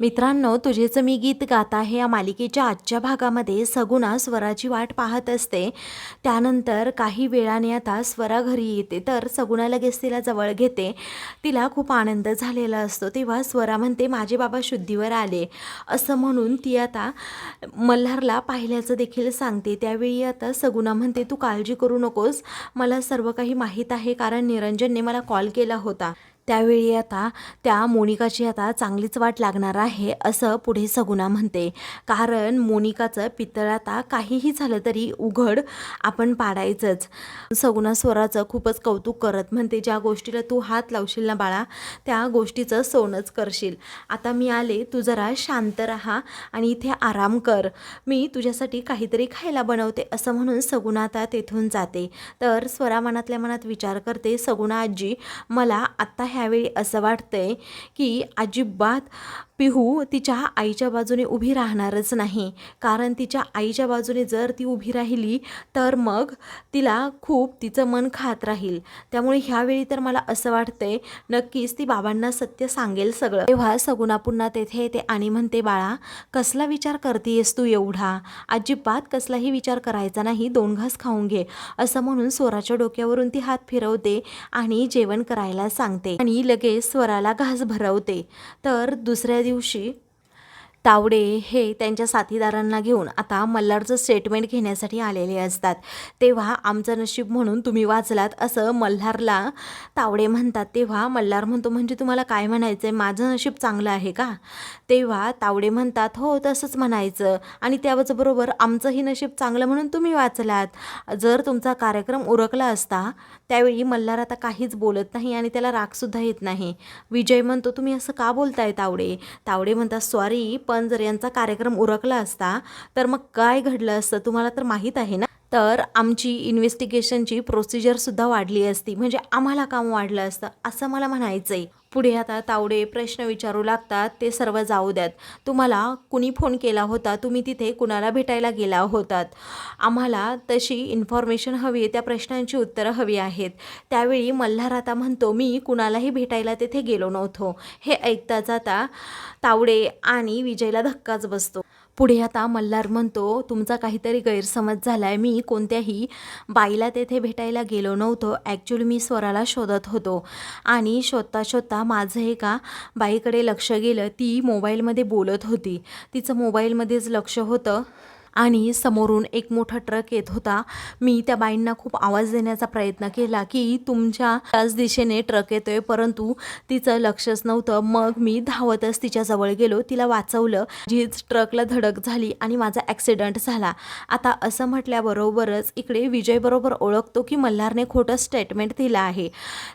मित्रांनो तुझेच मी गीत गात आहे या मालिकेच्या आजच्या भागामध्ये सगुणा स्वराची वाट पाहत असते. त्यानंतर काही वेळाने आता स्वरा घरी येते तर सगुणा लगेच तिला जवळ घेते. तिला खूप आनंद झालेला असतो तेव्हा स्वरा म्हणते माझे बाबा शुद्धीवर आले. असं म्हणून ती आता मल्हारला पाहिल्याचं देखील सांगते. त्यावेळी आता सगुणा म्हणते तू काळजी करू नकोस. मला सर्व काही माहीत आहे कारण निरंजनने मला कॉल केला होता. त्यावेळी आता त्या मोनिकाची आता चांगलीच वाट लागणार आहे असं पुढे सगुणा म्हणते. कारण मोनिकाचं पितळ आता काहीही झालं तरी उघड आपण पाडायचंच. सगुणा स्वराचं खूपच कौतुक करत म्हणते ज्या गोष्टीला तू हात लावशील ना बाळा त्या गोष्टीचं सोनच करशील. आता मी आले तू जरा शांत राहा आणि इथे आराम कर. मी तुझ्यासाठी काहीतरी खायला बनवते असं म्हणून सगुणा आता तेथून जाते. तर स्वरा मनातल्या मनात विचार करते सगुणा आजी मला आत्ता ह्यावेळी असं वाटतंय की अजिबात पिहू तिच्या आईच्या बाजूने उभी राहणारच नाही. कारण तिच्या आईच्या बाजूने जर ती उभी राहिली तर मग तिला खूप तिचं मन खात राहील. त्यामुळे ह्यावेळी तर मला असं वाटतंय नक्कीच ती बाबांना सत्य सांगेल सगळं. तेव्हा सगुणा पुन्हा तेथे येते आणि म्हणते बाळा कसला विचार करतेयस तू एवढा? अजिबात कसलाही विचार करायचा नाही दोन घास खाऊन घे. असं म्हणून स्वराच्या डोक्यावरून ती हात फिरवते आणि जेवण करायला सांगते. आणि लगेच स्वराला घास भरवते. तर दुसऱ्या दिवशी तावडे हे त्यांच्या साथीदारांना घेऊन आता मल्हारचं स्टेटमेंट घेण्यासाठी आलेले असतात. तेव्हा आमचं नशीब म्हणून तुम्ही वाचलात असं मल्हारला तावडे म्हणतात. तेव्हा मल्हार म्हणतो म्हणजे तुम्हाला काय म्हणायचं आहे माझं नशीब चांगलं आहे का? तेव्हा तावडे म्हणतात हो तसंच म्हणायचं. आणि त्याचबरोबर आमचंही नशीब चांगलं म्हणून तुम्ही वाचलात. जर तुमचा कार्यक्रम उरकला असता त्यावेळी मल्हार आता काहीच बोलत नाही आणि त्याला रागसुद्धा येत नाही. विजय म्हणतो तुम्ही असं का बोलताय तावडे? तावडे म्हणतात सॉरी पण जर यांचा कार्यक्रम उरकला असता तर मग काय घडलं असतं? तुम्हाला तर माहीत आहे ना? तर आमची इन्व्हेस्टिगेशनची प्रोसिजरसुद्धा वाढली असती. म्हणजे आम्हाला काम वाढलं असतं असं मला म्हणायचं आहे पुढे आता तावडे प्रश्न विचारू लागतात ते सर्व जाऊ द्यात. तुम्हाला कुणी फोन केला होता? तुम्ही तिथे कुणाला भेटायला गेला होतात? आम्हाला तशी इन्फॉर्मेशन हवी आहे त्या प्रश्नांची उत्तरं हवी आहेत. त्यावेळी मल्हार आता म्हणतो मी कुणालाही भेटायला तेथे गेलो नव्हतो. हे ऐकताच आता तावडे आणि विजयला धक्काच बसतो. पुढे आता मल्हार म्हणतो तुमचा काहीतरी गैरसमज झाला आहे मी कोणत्याही बाईला तेथे भेटायला गेलो नव्हतो. ॲक्च्युली मी स्वराला शोधत होतो. आणि शोधता शोधता माझं एका बाईकडे लक्ष गेलं. ती मोबाईलमध्ये बोलत होती. तिचं मोबाईलमध्येच लक्ष होतं. आणि समोरून एक मोठा ट्रक येत होता. मी त्या बाईंना खूप आवाज देण्याचा प्रयत्न केला की तुमच्या त्याच दिशेने ट्रक येतोय परंतु तिचं लक्षच नव्हतं मग मी धावतच तिच्याजवळ गेलो. तिला वाचवलं जीच ट्रकला धडक झाली आणि माझा ॲक्सिडंट झाला. आता असं म्हटल्याबरोबरच इकडे विजयबरोबर ओळखतो की मल्हारने खोटं स्टेटमेंट दिलं आहे.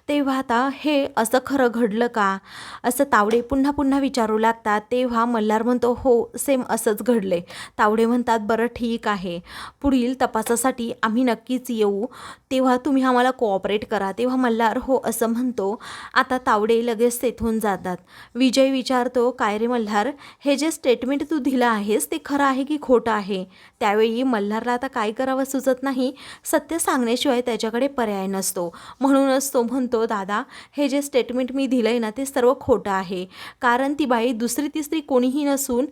तेव्हा आता हे असं खरं घडलं का असं तावडे पुन्हा पुन्हा विचारू लागतात. तेव्हा मल्हार म्हणतो हो सेम असंच घडले तावडे म्हणतात बरं ठीक आहे. पुढील तपासासाठी आम्ही नक्कीच येऊ. तेव्हा तुम्ही आम्हाला कोऑपरेट करा. तेव्हा मल्हार हो असं म्हणतो. आता तावडे लगेच तेथून जातात. विजय विचारतो काय रे मल्हार हे जे स्टेटमेंट तू दिलं आहेस ते खरं आहे की खोटं आहे? त्यावेळी मल्हारला आता काय करावं सुचत नाही. सत्य सांगण्याशिवाय त्याच्याकडे पर्याय नसतो. म्हणूनच तो म्हणतो दादा हे जे स्टेटमेंट मी दिलं आहे ना ते सर्व खोटं आहे. कारण ती बाई दुसरी तिसरी कोणीही नसून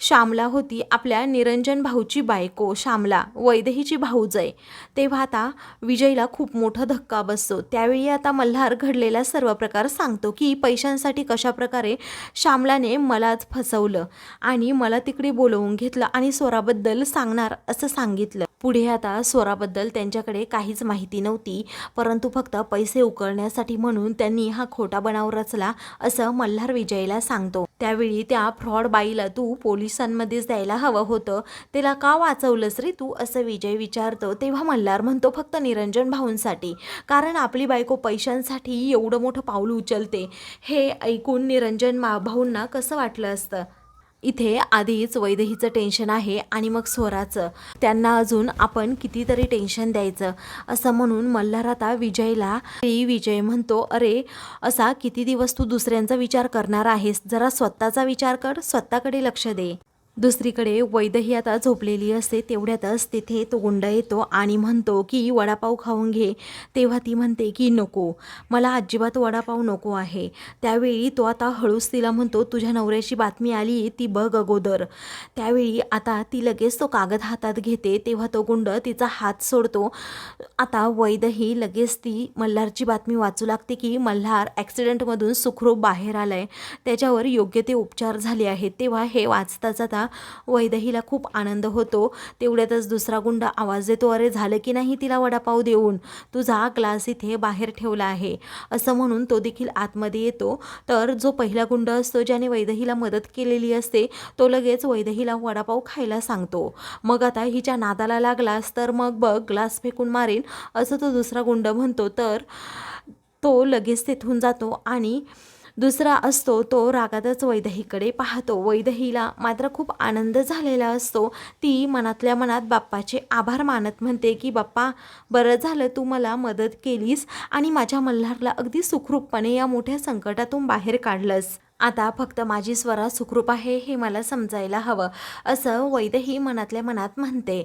श्यामला होती आपल्या निरंजन भाऊची बायको श्यामला वैदेहीची भाऊजय तेव्हा आता विजयला खूप मोठा धक्का बसतो. त्यावेळी आता मल्हार घडलेला सर्व प्रकार सांगतो की पैशांसाठी कशाप्रकारे श्यामलाने मलाच फसवलं आणि मला तिकडे बोलवून घेतलं आणि स्वराबद्दल सांगणार असं सांगितलं. पुढे आता स्वराबद्दल त्यांच्याकडे काहीच माहिती नव्हती परंतु फक्त पैसे उकळण्यासाठी म्हणून त्यांनी हा खोटा बनाव रचला असं मल्हार विजयला सांगतो. त्यावेळी त्या फ्रॉड बाईला तू पोलिसांमध्येच द्यायला हवं होतं तिला का वाचवलंस रे तू असं विजय विचारतो तेव्हा मल्हार म्हणतो फक्त निरंजन भाऊंसाठी कारण आपली बायको पैशांसाठी एवढं मोठं पाऊल उचलते. हे ऐकून निरंजन मा भाऊंना कसं वाटलं असतं? इथे आधीच वैदेहीचं टेन्शन आहे आणि मग स्वराचं. त्यांना अजून आपण कितीतरी टेन्शन द्यायचं. असं म्हणून मल्हार आता विजयला विजय म्हणतो अरे असा किती दिवस तू दुसऱ्यांचा विचार करणार आहेस? जरा स्वतःचा विचार कर स्वतःकडे लक्ष दे. दुसरीकडे वैदही आता झोपलेली असते तेवढ्यातच तिथे तो गुंड येतो आणि म्हणतो की वडापाव खाऊन घे. तेव्हा ती म्हणते की नको मला अजिबात वडापाव नको आहे. त्यावेळी तो आता हळूच तिला म्हणतो तुझ्या नवऱ्याची बातमी आली ती बघ अगोदर. त्यावेळी आता ती लगेच तो कागद हातात घेते तेव्हा तो गुंड तिचा हात सोडतो. आता वैदही लगेच ती मल्हारची बातमी वाचू लागते की मल्हार ॲक्सिडेंटमधून सुखरूप बाहेर आलाय. त्याच्यावर योग्य ते उपचार झाले आहेत. तेव्हा हे वाचताच आता वैदहीला खूप आनंद होतो. तेवढ्यातच दुसरा गुंड आवाज देतो अरे झालं की नाही तिला वडापाव देऊन? तुझा ग्लास इथे बाहेर ठेवला आहे. असं म्हणून तो देखील आतमध्ये येतो. तर जो पहिला गुंड असतो ज्याने वैदहीला मदत केलेली असते तो लगेच वैदहीला वडापाव खायला सांगतो. मग आता हिच्या नादाला लागलास तर मग बघ ग्लास फेकून मारेन असं तो दुसरा गुंड म्हणतो. तर तो लगेच तिथून जातो आणि दुसरा असतो तो रागातच वैदहीकडे पाहतो. वैदहीला मात्र खूप आनंद झालेला असतो. ती मनातल्या मनात बाप्पाचे आभार मानत म्हणते की बाप्पा बरं झालं तू मला मदत केलीस आणि माझ्या मल्हारला अगदी सुखरूपपणे या मोठ्या संकटातून बाहेर काढलंस. आता फक्त माझी स्वरा सुखरूप आहे हे मला समजायला हवं असं वैदही मनातल्या मनात म्हणते.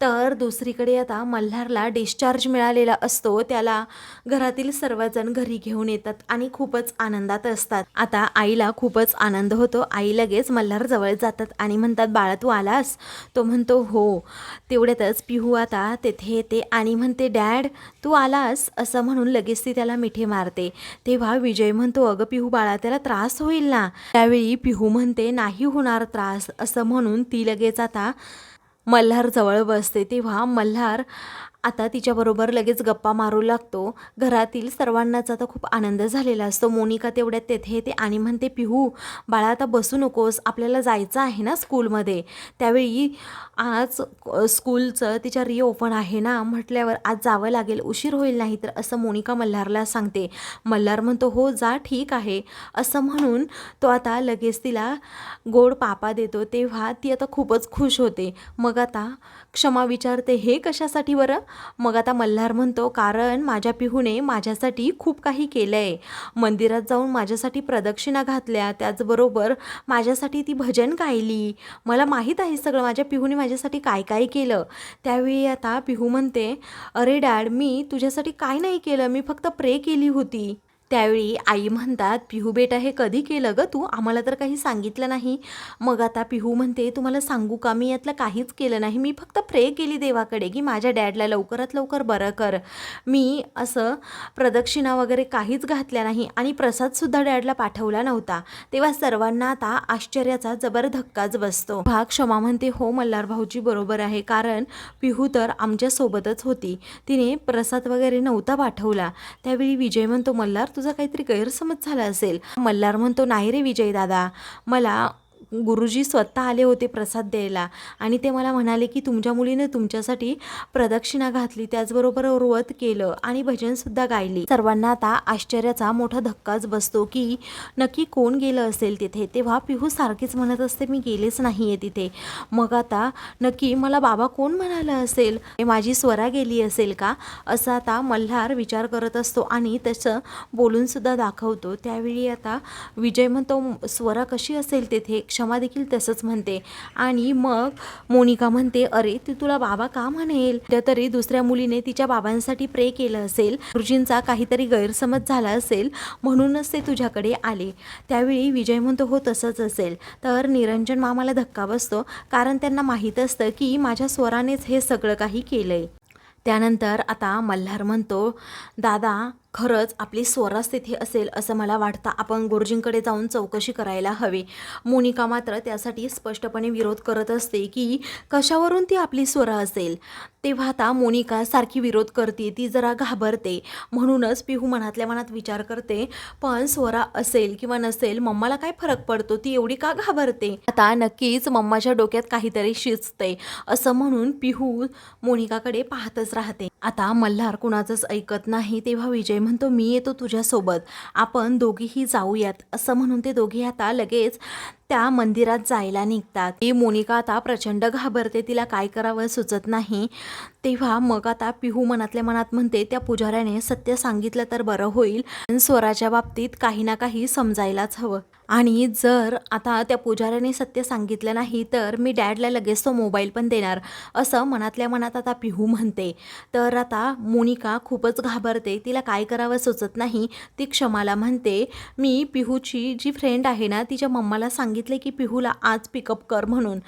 तर दुसरीकडे आता मल्हारला डिस्चार्ज मिळालेला असतो त्याला घरातील सर्वजण घरी घेऊन येतात आणि खूपच आनंदात असतात. आता आईला खूपच आनंद होतो आई लगेच मल्हार जवळ जातात आणि म्हणतात बाळा तू आलास? तो म्हणतो हो. तेवढ्यातच पिहू आता तेथे येते आणि म्हणते डॅड तू आलास? असं म्हणून लगेच ती त्याला मिठी मारते. तेव्हा विजय म्हणतो अगं पिहू बाळा त्याला त्रास होईल ना? त्यावेळी पिहू म्हणते नाही होणार त्रास असं म्हणून ती लगेच आता मल्हार जवळ बसते. तेव्हा मल्हार आता तिच्याबरोबर लगेच गप्पा मारू लागतो. घरातील सर्वांनाच आता खूप आनंद झालेला असतो. मोनिका तेवढ्यात तेथे येते आणि म्हणते पिहू बाळा आता बसू नकोस. आपल्याला जायचं आहे ना स्कूलमध्ये. त्यावेळी आज स्कूलचं तिच्या रिओपन आहे ना. म्हटल्यावर आज जावं लागेल. उशीर होईल नाही तर असं मोनिका मल्हारला सांगते. मल्हार म्हणतो हो जा ठीक आहे. असं म्हणून तो आता लगेच तिला गोड पापा देतो. तेव्हा ती आता खूपच खुश होते. मग आता क्षमा विचारते हे कशासाठी बरं? मग आता मल्हार म्हणतो कारण माझ्या पिहूने माझ्यासाठी खूप काही केलं आहे मंदिरात जाऊन माझ्यासाठी प्रदक्षिणा घातल्या. त्याचबरोबर माझ्यासाठी ती भजन गायली. मला माहीत आहे सगळं. माझ्या पिहूने माझ्यासाठी काय काय केलं? त्यावेळी आता पिहू म्हणते अरे डॅड मी तुझ्यासाठी काय नाही केलं. मी फक्त प्रे केली होती. त्यावेळी आई म्हणतात पिहू बेटा हे कधी केलं गं तू? आम्हाला तर काही सांगितलं नाही. मग आता पिहू म्हणते तुम्हाला सांगू का? मी यातलं काहीच केलं नाही. मी फक्त प्रे केली देवाकडे की माझ्या डॅडला लवकरात लवकर बरं कर. मी असं प्रदक्षिणा वगैरे काहीच घातल्या नाही आणि प्रसादसुद्धा डॅडला पाठवला नव्हता. तेव्हा सर्वांना आता आश्चर्याचा जबर धक्काच बसतो. भाग क्षमा म्हणते हो मल्हार भाऊजी बरोबर आहे. कारण पिहू तर आमच्यासोबतच होती. तिने प्रसाद वगैरे नव्हता पाठवला. त्यावेळी विजय म्हणतो मल्हार तुझा काहीतरी गैरसमज झाला असेल. मल्हार म्हणतो नाही रे विजय दादा मला गुरुजी स्वतः आले होते प्रसाद द्यायला. आणि ते मला म्हणाले की तुमच्या मुलीने तुमच्यासाठी प्रदक्षिणा घातली त्याचबरोबर व्रत केलं आणि भजनसुद्धा गायली. सर्वांना आता आश्चर्याचा मोठा धक्काच बसतो की नक्की कोण गेलं असेल तिथे? तेव्हा पिहू सारखीच म्हणत असते मी गेलेच नाही आहे तिथे. मग आता नक्की मला बाबा कोण म्हणालं असेल? हे माझी स्वरा गेली असेल का? असं आता मल्हार विचार करत असतो आणि तसं बोलूनसुद्धा दाखवतो. त्यावेळी आता विजय म्हणतो स्वरा कशी असेल तेथे? क्षमा देखील तसंच म्हणते. आणि मग मोनिका म्हणते अरे ती तुला बाबा का म्हणेल? त्या तरी दुसऱ्या मुलीने तिच्या बाबांसाठी प्रे केलं असेल गुरुजींचा काहीतरी गैरसमज झाला असेल म्हणूनच ते तुझ्याकडे आले. त्यावेळी विजय म्हणतो हो तसंच असेल. तर निरंजन मामाला धक्का बसतो कारण त्यांना माहीत असतं की माझ्या स्वरानेच हे सगळं काही केलंय. त्यानंतर आता मल्हार म्हणतो दादा खरंच आपली स्वराच तिथे असेल असं मला वाटतं. आपण गुरुजींकडे जाऊन चौकशी करायला हवी. मोनिका मात्र त्यासाठी स्पष्टपणे विरोध करत असते की कशावरून ती आपली स्वरा असेल? तेव्हा आता मोनिका सारखी विरोध करते ती जरा घाबरते. म्हणूनच पिहू मनातल्या मनात विचार करते पण स्वरा असेल किंवा नसेल मम्माला काय फरक पडतो? ती एवढी का घाबरते? आता नक्कीच मम्माच्या डोक्यात काहीतरी शिजते असं म्हणून पिहू मोनिकाकडे पाहतच राहते. आता मल्हार कुणाचंच ऐकत नाही तेव्हा विजय म्हणतो मी येतो तुझ्यासोबत. आपण दोघीही जाऊयात. असं म्हणून ते दोघी आता लगेच त्या मंदिरात जायला निघतात. ती मोनिका आता प्रचंड घाबरते. तिला काय करावं सुचत नाही. तेव्हा मग आता पिहू मनातल्या मनात म्हणते त्या पुजाऱ्याने सत्य सांगितलं तर बरं होईल. स्वराच्या बाबतीत काही ना काही समजायलाच हवं. आणि जर आता त्या पुजाऱ्याने सत्य सांगितलं नाही तर मी डॅडला लगेच तो मोबाईल पण देणार. असं मनातल्या मनात आता पिहू म्हणते. तर आता मोनिका खूपच घाबरते. तिला काय करावं सुचत नाही. ती क्षमाला म्हणते मी पिहूची जी फ्रेंड आहे ना तिच्या मम्माला सांगितले की पिहूला आज पिकअप कर म्हणून.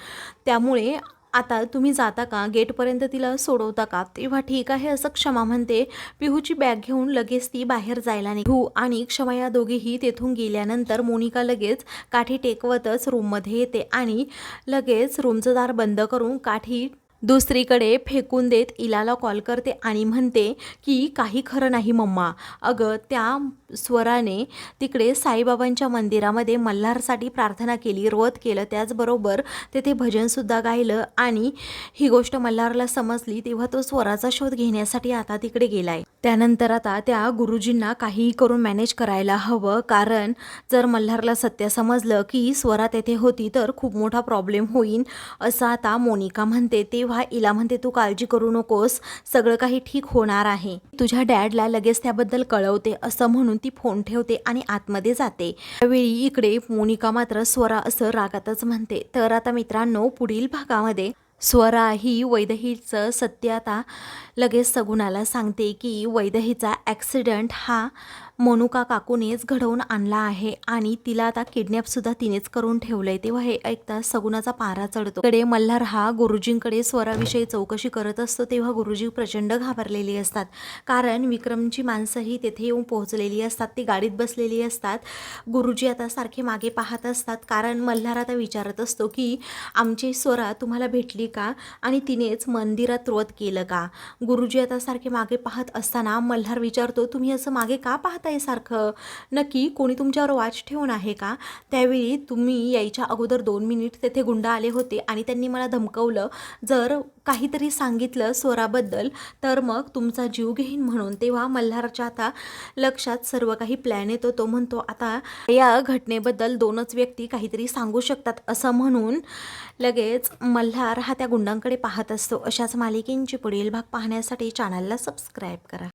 त्यामुळे आता तुम्ही जाता का? गेटपर्यंत तिला सोडवता का? तेव्हा ठीक आहे असं क्षमा म्हणते. पिहूची बॅग घेऊन लगेच ती बाहेर जायला निघू. पिहू आणि क्षमा या दोघेही तेथून गेल्यानंतर मोनिका लगेच काठी टेकवतच रूममध्ये येते आणि लगेच रूमचं दार बंद करून काठी दुसरीकडे फेकून देत इलाला कॉल करते आणि म्हणते की काही खरं नाही मम्मा. अगं त्या स्वराने तिकडे साईबाबांच्या मंदिरामध्ये मल्हारसाठी प्रार्थना केली रोत केलं. त्याचबरोबर तेथे भजनसुद्धा गायलं आणि ही गोष्ट मल्हारला समजली तेव्हा तो स्वराचा शोध घेण्यासाठी आता तिकडे गेलाय. त्यानंतर आता त्या गुरुजींना काहीही करून मॅनेज करायला हवं कारण जर मल्हारला सत्य समजलं की स्वरा तेथे होती तर खूप मोठा प्रॉब्लेम होईल असं आता मोनिका म्हणते. तेव्हा इला म्हणते तू काळजी करू नकोस सगळं काही ठीक होणार आहे. तुझ्या डॅडला लगेच त्याबद्दल कळवते असं म्हणून ती फोन ठेवते आणि आतमध्ये जाते. त्यावेळी इकडे मोनिका मात्र स्वरा असं रागातच म्हणते तर आता मित्रांनो पुढील भागामध्ये स्वरा ही वैदहीचं सत्य आता लगेच सगुणाला सांगते की वैदहीचा ॲक्सिडंट हा मोनुका काकूनेच घडवून आणला आहे आणि तिला आता किडनॅपसुद्धा तिनेच करून ठेवलंय. तेव्हा हे ऐकता सगुणाचा पारा चढतो. कडे मल्हार हा गुरुजींकडे स्वराविषयी चौकशी करत असतो तेव्हा गुरुजी प्रचंड घाबरलेली असतात. कारण विक्रमची माणसंही तेथे येऊन पोहोचलेली असतात ती गाडीत बसलेली असतात. गुरुजी आता सारखे मागे पाहत असतात. कारण मल्हार आता विचारत असतो की आमची स्वरा तुम्हाला भेटली का? आणि तिनेच मंदिरात रोध केलं का? गुरुजी आता सारखे मागे पाहत असताना मल्हार विचारतो तुम्ही असं मागे का पाहता पाहताय सारखं. नक्की कोणी तुमच्यावर वाच ठेवून आहे का? त्यावेळी तुम्ही यायच्या अगोदर दोन मिनिट तेथे गुंड आले होते आणि त्यांनी मला धमकवलं जर काहीतरी सांगितलं स्वराबद्दल तर मग तुमचा जीव घेईन म्हणून. तेव्हा मल्हारच्या आता लक्षात सर्व काही प्लॅन येतो. तो म्हणतो आता या घटनेबद्दल दोनच व्यक्ती काहीतरी सांगू शकतात असं म्हणून लगेच मल्हार हा त्या गुंडांकडे पाहत असतो. अशाच मालिकेंची पुढील भाग पाहण्यासाठी चॅनलला सबस्क्राईब करा.